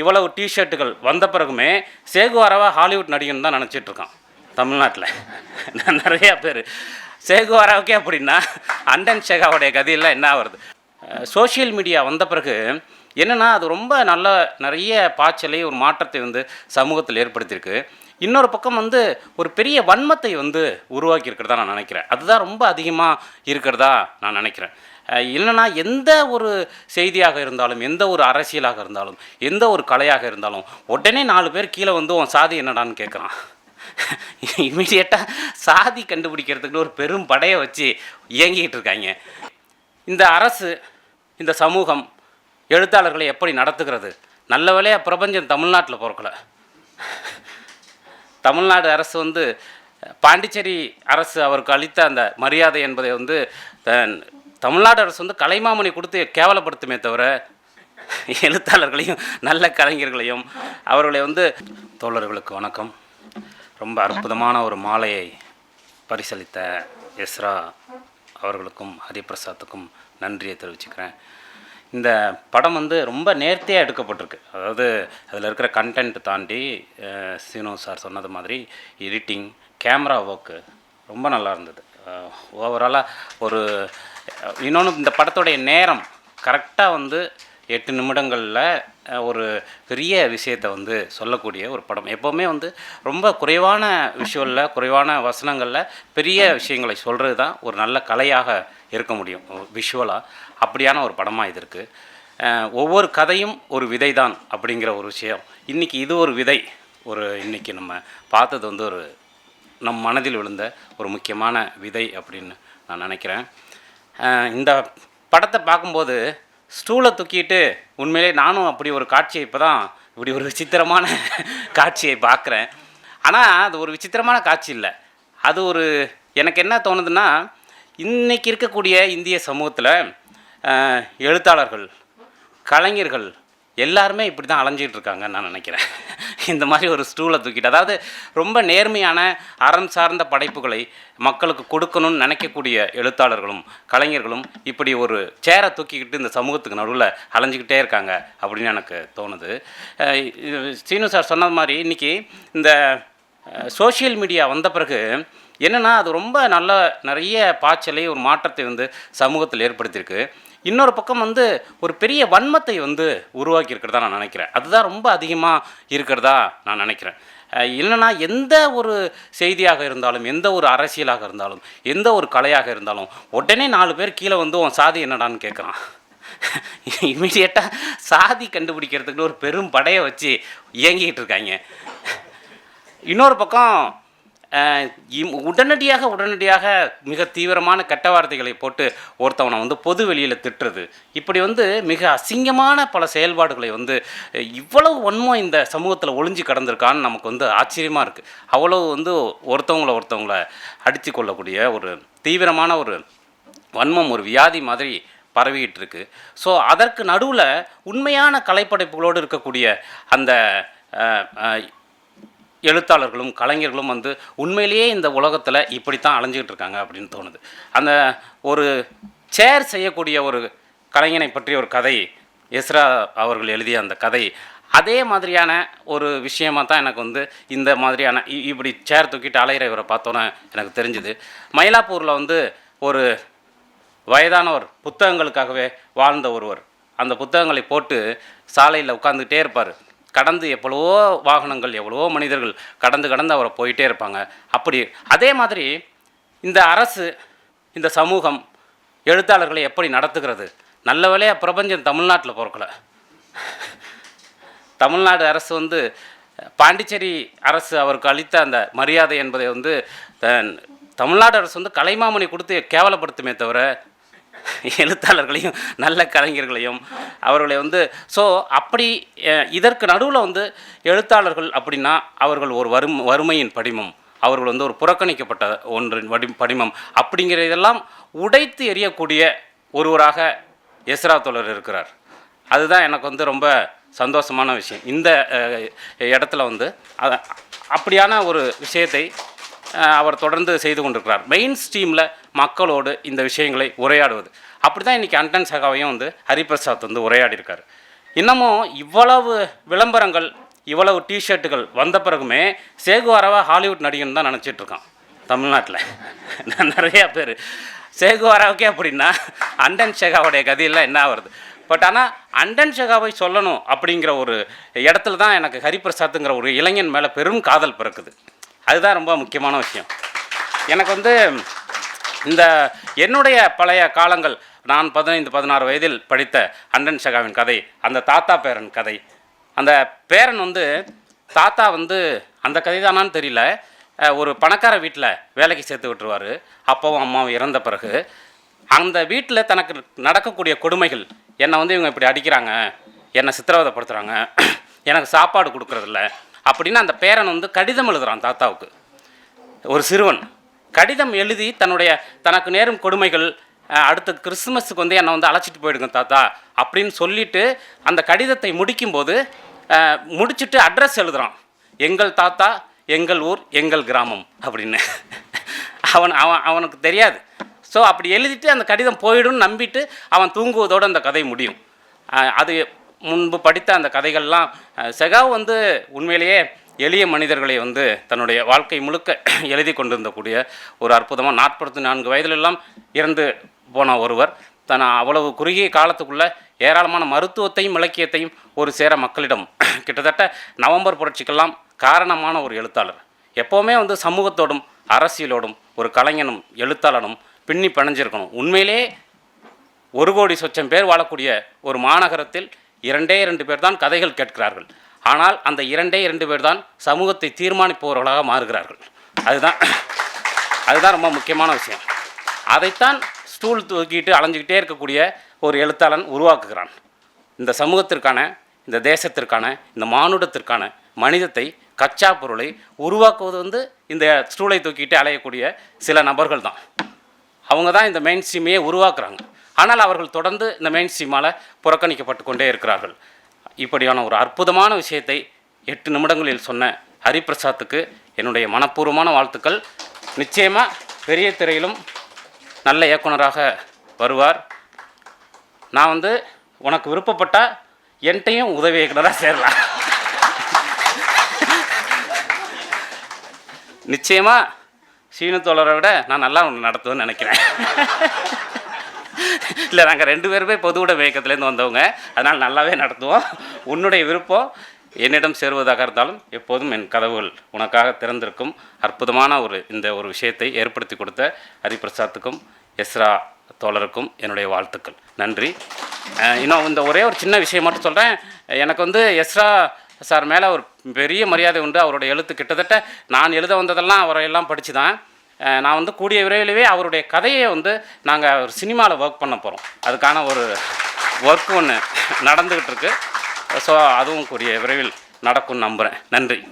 இவ்வளவு டிஷர்ட்டுகள் வந்த பிறகுமே சேகுவாராவா ஹாலிவுட் நடிகன் தான் நினச்சிட்ருக்கான் தமிழ்நாட்டில். நான் நிறையா பேர். சேகுவாராவுக்கே அப்படின்னா அண்டன் ஷேகாவுடைய கதையெல்லாம் என்ன வருது சோஷியல் மீடியா வந்த பிறகு என்னென்னா அது ரொம்ப நல்ல நிறைய பாய்ச்சலை ஒரு மாற்றத்தை வந்து சமூகத்தில் ஏற்படுத்தியிருக்கு. இன்னொரு பக்கம் வந்து ஒரு பெரிய வன்மத்தை வந்து உருவாக்கி இருக்கிறதா நான் நினைக்கிறேன். அதுதான் ரொம்ப அதிகமாக இருக்கிறதா நான் நினைக்கிறேன். இல்லைனா இல்லைன்னா எந்த ஒரு செய்தியாக இருந்தாலும் எந்த ஒரு அரசியலாக இருந்தாலும் எந்த ஒரு கலையாக இருந்தாலும் உடனே நாலு பேர் கீழே வந்து உன் சாதி என்னடான்னு கேட்குறான். இமீடியட்டாக சாதி கண்டுபிடிக்கிறதுக்குன்னு ஒரு பெரும் படையை வச்சு இயங்கிக்கிட்டு இருக்காங்க. இந்த அரசு இந்த சமூகம் எழுத்தாளர்களை எப்படி நடத்துகிறது? நல்ல வேலையாக பிரபஞ்சம் தமிழ்நாட்டில் பிறக்கலை. தமிழ்நாடு அரசு வந்து பாண்டிச்சேரி அரசு அவருக்கு அளித்த அந்த மரியாதை என்பதை வந்து தமிழ்நாடு அரசு வந்து கலைமாமணி கொடுத்து கேவலப்படுத்துமே தவிர எழுத்தாளர்களையும் நல்ல கலைஞர்களையும் அவர்களை வந்து தோழர்களுக்கு வணக்கம். ரொம்ப அற்புதமான ஒரு மாலையை பரிசளித்த எஸ்ரா அவர்களுக்கும் ஹரிபிரசாத்துக்கும் நன்றியை தெரிவிச்சுக்கிறேன். இந்த படம் வந்து ரொம்ப நேர்த்தியாக எடுக்கப்பட்டிருக்கு. அதாவது அதில் இருக்கிற கண்டென்ட் தாண்டி அஹ், சீனு சார் சொன்னது மாதிரி எடிட்டிங் கேமரா ஒர்க்கு ரொம்ப நல்லா இருந்தது. ஓவராலாக ஒரு இன்னொன்று இந்த படத்துடைய நேரம் கரெக்டாக வந்து எட்டு நிமிடங்களில் ஒரு பெரிய விஷயத்தை வந்து சொல்லக்கூடிய ஒரு படம். எப்போவுமே வந்து ரொம்ப குறைவான விஷுவலில் குறைவான வசனங்களில் பெரிய விஷயங்களை சொல்கிறது தான் ஒரு நல்ல கலையாக இருக்க முடியும் விஷுவலாக அப்படியான ஒரு படமாக இது இருக்குது ஒவ்வொரு கதையும் ஒரு விதை தான் அப்படிங்கிற ஒரு விஷயம். இன்றைக்கி இது ஒரு விதை. ஒரு இன்றைக்கி நம்ம பார்த்தது வந்து ஒரு நம் மனதில் விழுந்த ஒரு முக்கியமான விதை அப்படின்னு நான் நினைக்கிறேன். இந்த படத்தை பார்க்கும்போது ஸ்டூலை தூக்கிட்டு உண்மையிலே நானும் அப்படி ஒரு காட்சியை இப்போ தான் இப்படி ஒரு விசித்திரமான காட்சியை பார்க்குறேன். ஆனால் அது ஒரு விசித்திரமான காட்சி இல்லை. அது ஒரு எனக்கு என்ன தோணுதுன்னா இன்றைக்கி இருக்கக்கூடிய இந்திய சமூகத்தில் எழுத்தாளர்கள் கலைஞர்கள் எல்லாருமே இப்படி தான் அலைஞ்சிகிட்ருக்காங்கன்னு நான் நினைக்கிறேன். இந்த மாதிரி ஒரு ஸ்டூலை தூக்கிட்டு அதாவது ரொம்ப நேர்மையான அறம் சார்ந்த படைப்புகளை மக்களுக்கு கொடுக்கணும்னு நினைக்கக்கூடிய எழுத்தாளர்களும் கலைஞர்களும் இப்படி ஒரு சேரை தூக்கிக்கிட்டு இந்த சமூகத்துக்கு நடுவில் அலைஞ்சிக்கிட்டே இருக்காங்க அப்படின்னு எனக்கு தோணுது. சீனு சார் சொன்னது மாதிரி இன்றைக்கி இந்த சோஷியல் மீடியா வந்த பிறகு என்னென்னா அது ரொம்ப நல்ல நிறைய பாய்ச்சலை ஒரு மாற்றத்தை வந்து சமூகத்தில் ஏற்படுத்தியிருக்கு. இன்னொரு பக்கம் வந்து ஒரு பெரிய வன்மத்தை வந்து உருவாக்கி இருக்கிறதா நான் நினைக்கிறேன். அதுதான் ரொம்ப அதிகமாக இருக்கிறதா நான் நினைக்கிறேன். அஹ் இல்லைன்னா எந்த ஒரு செய்தியாக இருந்தாலும் எந்த ஒரு அரசியலாக இருந்தாலும் எந்த ஒரு கலையாக இருந்தாலும் உடனே நாலு பேர் கீழே வந்து உன் சாதி என்னடான்னு கேட்குறான். இமீடியட்டாக சாதி கண்டுபிடிக்கிறதுக்குன்னு ஒரு பெரும் படையை வச்சு இயங்கிக்கிட்டு இருக்காங்க. இன்னொரு பக்கம் உடனடியாக உடனடியாக மிக தீவிரமான கெட்ட வார்த்தைகளை போட்டு ஒருத்தவனை வந்து பொது வெளியில் திட்டுறது. இப்படி வந்து மிக அசிங்கமான பல செயல்பாடுகளை வந்து இவ்வளவு வன்மம் இந்த சமூகத்தில் ஒளிஞ்சு கடந்திருக்கான்னு நமக்கு வந்து ஆச்சரியமாக இருக்குது அவ்வளவு வந்து ஒருத்தவங்கள ஒருத்தவங்கள அடித்து கொள்ளக்கூடிய ஒரு தீவிரமான ஒரு வன்மம் ஒரு வியாதி மாதிரி பரவிக்கிட்டு இருக்கு. ஸோ அதற்கு நடுவில் உண்மையான கலைப்படைப்புகளோடு இருக்கக்கூடிய அந்த எழுத்தாளர்களும் கலைஞர்களும் வந்து உண்மையிலேயே இந்த உலகத்தில் இப்படித்தான் அலைஞ்சிக்கிட்டு இருக்காங்க அப்படின்னு தோணுது. அந்த ஒரு சேர் செய்யக்கூடிய ஒரு கலைஞனை பற்றிய ஒரு கதை எஸ்ரா அவர்கள் எழுதிய அந்த கதை அதே மாதிரியான ஒரு விஷயமாக தான் எனக்கு வந்து இந்த மாதிரியான இ- இப்படி சேர் தூக்கிட்டு அலையிற இவரை பார்த்தோன்னே எனக்கு தெரிஞ்சுது. மயிலாப்பூரில் வந்து ஒரு வயதானவர் புத்தகங்களுக்காகவே வாழ்ந்த ஒருவர். அந்த புத்தகங்களை போட்டு சாலையில் உட்காந்துக்கிட்டே இருப்பார். கடந்து எவ்வளவோ வாகனங்கள் எவ்வளவோ மனிதர்கள் கடந்து கடந்து அவரை போயிட்டே இருப்பாங்க. அப்படி அதே மாதிரி இந்த அரசு இந்த சமூகம் எழுத்தாளர்களை எப்படி நடத்துகிறது? நல்ல வேலையாக பிரபஞ்சம் தமிழ்நாட்டில் பிறக்கலை. தமிழ்நாடு அரசு வந்து பாண்டிச்சேரி அரசு அவருக்கு அளித்த அந்த மரியாதை என்பதை வந்து தமிழ்நாடு அரசு வந்து கலைமாமணி கொடுத்து கேவலப்படுத்துமே தவிர எழுத்தாளர்களையும் நல்ல கலைஞர்களையும் அவர்களை வந்து ஸோ அப்படி இதற்கு நடுவில் வந்து எழுத்தாளர்கள் அப்படின்னா அவர்கள் ஒரு வரும் வறுமையின் படிமம். அவர்கள் வந்து ஒரு புறக்கணிக்கப்பட்ட ஒன்றின் வடி படிமம். அப்படிங்கிற இதெல்லாம் உடைத்து எறியக்கூடிய ஒருவராக எஸ்ரா தோழர் இருக்கிறார். அதுதான் எனக்கு வந்து ரொம்ப சந்தோஷமான விஷயம். இந்த இடத்துல வந்து அப்படியான ஒரு விஷயத்தை அவர் தொடர்ந்து செய்து கொண்டிருக்கிறார். மெயின் ஸ்ட்ரீமில் மக்களோடு இந்த விஷயங்களை உரையாடுவது. அப்படி தான் இன்றைக்கி அண்டன் சகாவையும் வந்து ஹரிபிரசாத் வந்து உரையாடியிருக்கார். இன்னமும் இவ்வளவு விளம்பரங்கள் இவ்வளவு டிஷர்ட்டுகள் வந்த பிறகுமே சேகுவாராவை ஹாலிவுட் நடிகன் தான் நினச்சிட்ருக்கான் தமிழ்நாட்டில். தமிழ்நாட்டில் நிறையா பேர். சேகுவாராவுக்கே அப்படின்னா அண்டன் ஷெகாவுடைய கதையெல்லாம் என்ன வருது பட் ஆனால் அண்டன் ஷெகாவை சொல்லணும் அப்படிங்கிற ஒரு இடத்துல தான் எனக்கு ஹரிபிரசாத்துங்கிற ஒரு இளைஞன் மேலே பெரும் காதல் பிறக்குது. அதுதான் ரொம்ப முக்கியமான விஷயம். எனக்கு வந்து இந்த என்னுடைய பழைய காலங்கள் நான் பதினைந்து பதினாறு வயதில் படித்த அண்டன் ஷகாவின் கதை அந்த தாத்தா பேரன் கதை. அந்த பேரன் வந்து தாத்தா வந்து அந்த கதை தானான்னு தெரியல ஒரு பணக்கார வீட்டில் வேலைக்கு சேர்த்து விட்டுருவார். அப்பாவும் அம்மாவும் இறந்த பிறகு. அந்த வீட்டில் தனக்கு நடக்கக்கூடிய கொடுமைகள் என்னை வந்து இவங்க இப்படி அடிக்கிறாங்க என்னை சித்திரவதைப்படுத்துகிறாங்க எனக்கு சாப்பாடு கொடுக்குறதில்ல அப்படின்னு அந்த பேரன் வந்து கடிதம் எழுதுகிறான் தாத்தாவுக்கு. ஒரு சிறுவன். கடிதம் எழுதி தன்னுடைய தனக்கு நேரும் கொடுமைகள் அடுத்த கிறிஸ்மஸுக்கு வந்து என்னை வந்து அழைச்சிட்டு போயிடுங்க தாத்தா அப்படின்னு சொல்லிவிட்டு அந்த கடிதத்தை முடிக்கும்போது முடிச்சுட்டு முடிச்சிட்டு அட்ரஸ் எழுதுகிறான் எங்கள் தாத்தா எங்கள் ஊர் எங்கள் கிராமம் அப்படின்னு. அவன் அவன் அவனுக்கு தெரியாது. ஸோ அப்படி எழுதிட்டு அந்த கடிதம் போயிடும்னு நம்பிட்டு அவன் தூங்குவதோடு அந்த கதை முடியும். அது முன்பு படித்த அந்த கதைகள்லாம் செகாவ் வந்து உண்மையிலேயே எளிய மனிதர்களை வந்து தன்னுடைய வாழ்க்கை முழுக்க எழுதி கொண்டிருந்தக்கூடிய ஒரு அற்புதமாக நாற்பத்தி நான்கு வயதிலெல்லாம் இறந்து போன ஒருவர். தன் அவ்வளவு குறுகிய காலத்துக்குள்ளே ஏராளமான மருத்துவத்தையும் இலக்கியத்தையும் ஒரு சேர மக்களிடம். கிட்டத்தட்ட நவம்பர் புரட்சிக்கெல்லாம் காரணமான ஒரு எழுத்தாளர். எப்போவுமே வந்து சமூகத்தோடும் அரசியலோடும் ஒரு கலைஞனும் எழுத்தாளனும் பின்னி பிணைஞ்சிருக்கணும். உண்மையிலே ஒரு கோடி சொச்சம் பேர் வாழக்கூடிய ஒரு மாநகரத்தில் இரண்டே இரண்டு பேர் தான் கதைகள் கேட்கிறார்கள். ஆனால் அந்த இரண்டே இரண்டு பேர் தான் சமூகத்தை தீர்மானிப்பவர்களாக மாறுகிறார்கள். அதுதான் அதுதான் ரொம்ப முக்கியமான விஷயம். அதைத்தான் ஸ்டூல் தூக்கிட்டு அலைஞ்சிக்கிட்டே இருக்கக்கூடிய ஒரு எழுத்தாளன் உருவாக்குகிறான். இந்த சமூகத்திற்கான இந்த தேசத்திற்கான இந்த மானுடத்திற்கான மனிதத்தை கச்சா பொருளை உருவாக்குவது வந்து இந்த ஸ்டூலை தூக்கிட்டு அலையக்கூடிய சில நபர்கள் தான். அவங்க தான் இந்த மெயின் ஸ்ட்ரீமையே உருவாக்குறாங்க. ஆனால் அவர்கள் தொடர்ந்து இந்த மெயின் ஸ்ட்ரீமால் புறக்கணிக்கப்பட்டு கொண்டே இருக்கிறார்கள். இப்படியான ஒரு அற்புதமான விஷயத்தை எட்டு நிமிடங்களில் சொன்ன ஹரிபிரசாத்துக்கு என்னுடைய மனப்பூர்வமான வாழ்த்துக்கள். நிச்சயமாக பெரிய திரையிலும் நல்ல இயக்குனராக வருவார். நான் வந்து உனக்கு விருப்பப்பட்டால் என்கிட்டையும் உதவி இயக்குனராக சேரலாம். நிச்சயமாக சீனத்தோழரை தோழரை விட நான் நல்லா ஒன்று நடத்துவேன்னு நினைக்கிறேன். இல்லை நாங்கள் ரெண்டு பேருமே பொதுவுட இயக்கத்துலேருந்து வந்தவங்க. அதனால் நல்லாவே நடத்துவோம். உன்னுடைய விருப்பம் என்னிடம் சேருவதாக இருந்தாலும் எப்போதும் என் கதவுகள் உனக்காக திறந்திருக்கும் அற்புதமான ஒரு இந்த ஒரு விஷயத்தை ஏற்படுத்தி கொடுத்த ஹரிபிரசாத்துக்கும் எஸ்ரா தோழருக்கும் என்னுடைய வாழ்த்துக்கள். நன்றி. இன்னும் இந்த ஒரே ஒரு சின்ன விஷயம் மட்டும் சொல்கிறேன் எனக்கு வந்து எஸ்ரா சார் மேலே ஒரு பெரிய மரியாதை உண்டு. அவருடைய எழுத்து கிட்டத்தட்ட நான் எழுத வந்ததெல்லாம் அவரை எல்லாம் படித்து தான் நான் வந்து கூடிய விரைவிலேயே அவருடைய கதையை வந்து நாங்கள் ஒரு சினிமாவில் ஒர்க் பண்ண போகிறோம் அதுக்கான ஒரு ஒர்க் ஒன்று நடந்துக்கிட்டு இருக்குது ஸோ அதுவும் கூடிய விரைவில் நடக்கும்னு நம்புகிறேன் நன்றி.